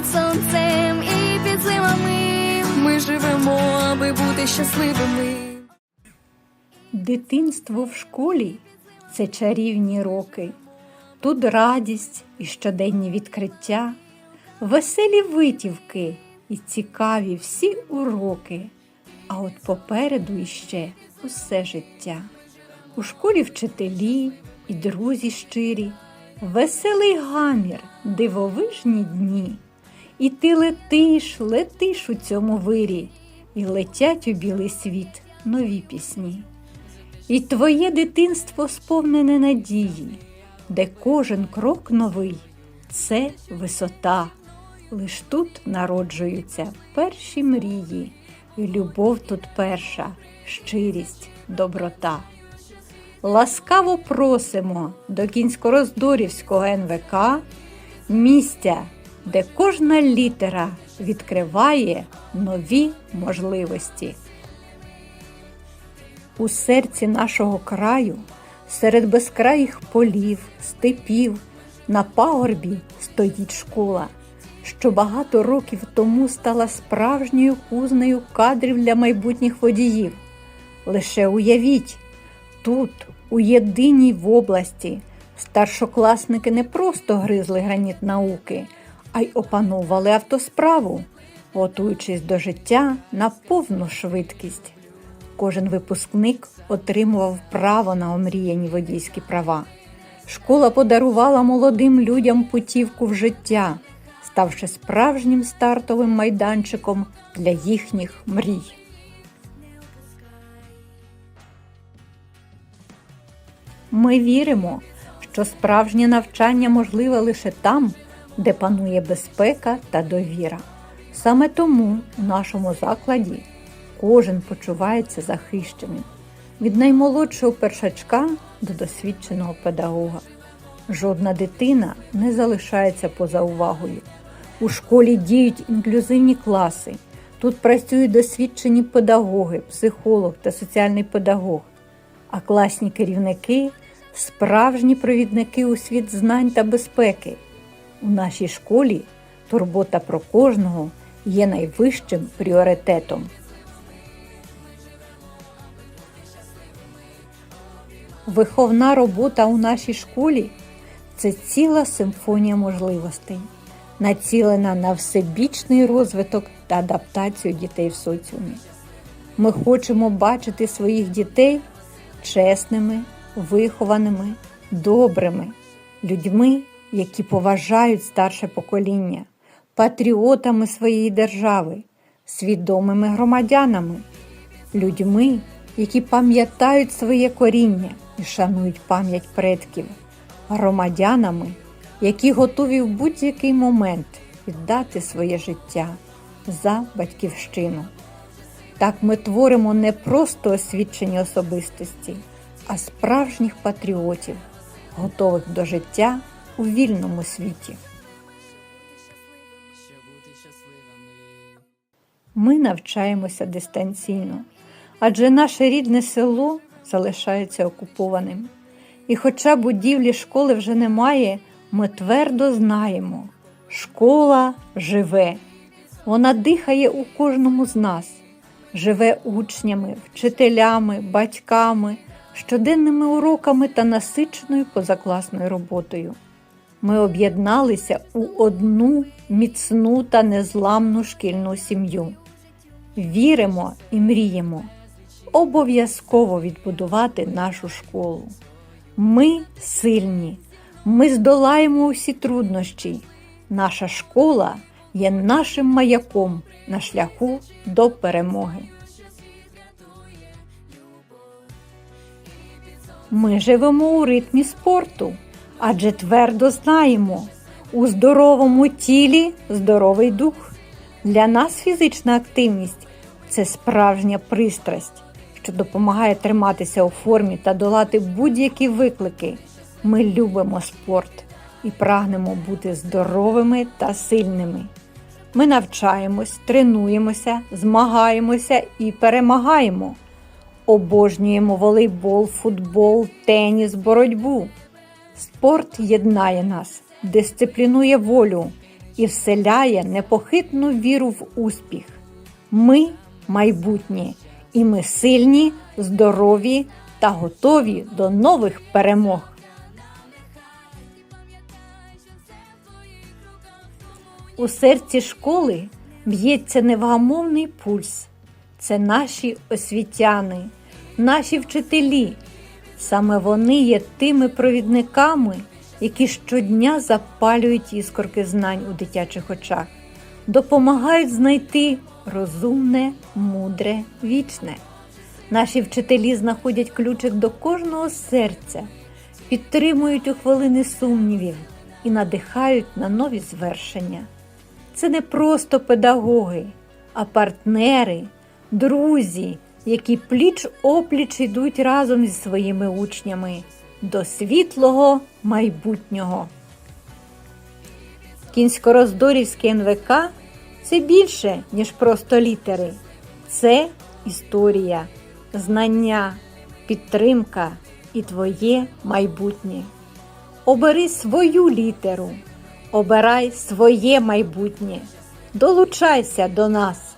під сонцем і під зимами. Ми живемо, аби бути щасливими. Дитинство в школі це чарівні роки. Тут радість і щоденні відкриття, веселі витівки і цікаві всі уроки. А от попереду іще усе життя. У школі вчителі і друзі щирі, веселий гамір, дивовижні дні. І ти летиш, летиш у цьому вирі, і летять у білий світ нові пісні. І твоє дитинство сповнене надії, де кожен крок новий це висота. Лиш тут народжуються перші мрії, і любов тут перша, щирість, доброта. Ласкаво просимо до Кінськороздорівського НВК місця, де кожна літера відкриває нові можливості. У серці нашого краю, серед безкраїх полів, степів, на пагорбі стоїть школа, що багато років тому стала справжньою кузнею кадрів для майбутніх водіїв. Лише уявіть, тут, у єдиній в області, старшокласники не просто гризли граніт науки, а й опановували автосправу, готуючись до життя на повну швидкість. Кожен випускник отримував право на омріяні водійські права. Школа подарувала молодим людям путівку в життя, ставши справжнім стартовим майданчиком для їхніх мрій. Ми віримо, що справжнє навчання можливе лише там, де панує безпека та довіра. Саме тому у нашому закладі кожен почувається захищеним від наймолодшого першачка до досвідченого педагога. Жодна дитина не залишається поза увагою. У школі діють інклюзивні класи. Тут працюють досвідчені педагоги, психолог та соціальний педагог, а класні керівники справжні провідники у світ знань та безпеки. У нашій школі турбота про кожного є найвищим пріоритетом. Виховна робота у нашій школі це ціла симфонія можливостей, націлена на всебічний розвиток та адаптацію дітей в соціумі. Ми хочемо бачити своїх дітей чесними, вихованими, добрими, людьми, які поважають старше покоління, патріотами своєї держави, свідомими громадянами, людьми, які пам'ятають своє коріння і шанують пам'ять предків, громадянами, які готові в будь-який момент віддати своє життя за батьківщину. Так ми творимо не просто освічені особистості, а справжніх патріотів, готових до життя у вільному світі. Ми навчаємося дистанційно, адже наше рідне село залишається окупованим. І хоча будівлі школи вже немає, ми твердо знаємо, школа живе, вона дихає у кожному з нас, живе учнями, вчителями, батьками, щоденними уроками та насиченою позакласною роботою. Ми об'єдналися у одну міцну та незламну шкільну сім'ю. Віримо і мріємо обов'язково відбудувати нашу школу. Ми сильні, ми здолаємо усі труднощі. Наша школа є нашим маяком на шляху до перемоги. Ми живемо у ритмі спорту, адже твердо знаємо, у здоровому тілі здоровий дух. Для нас фізична активність це справжня пристрасть, що допомагає триматися у формі та долати будь-які виклики. Ми любимо спорт і прагнемо бути здоровими та сильними. Ми навчаємось, тренуємося, змагаємося і перемагаємо. Обожнюємо волейбол, футбол, теніс, боротьбу. Спорт єднає нас, дисциплінує волю і вселяє непохитну віру в успіх. Ми майбутнє, і ми сильні, здорові та готові до нових перемог. У серці школи б'ється невгамовний пульс. Це наші освітяни, наші вчителі. Саме вони є тими провідниками, які щодня запалюють іскорки знань у дитячих очах, допомагають знайти розумне, мудре, вічне. Наші вчителі знаходять ключик до кожного серця, підтримують у хвилини сумнівів і надихають на нові звершення. Це не просто педагоги, а партнери, друзі, які пліч опліч йдуть разом зі своїми учнями до світлого майбутнього. Кінсько-роздорівське НВК це більше, ніж просто літери. Це історія, знання, підтримка і твоє майбутнє. Обери свою літеру, обирай своє майбутнє. Долучайся до нас.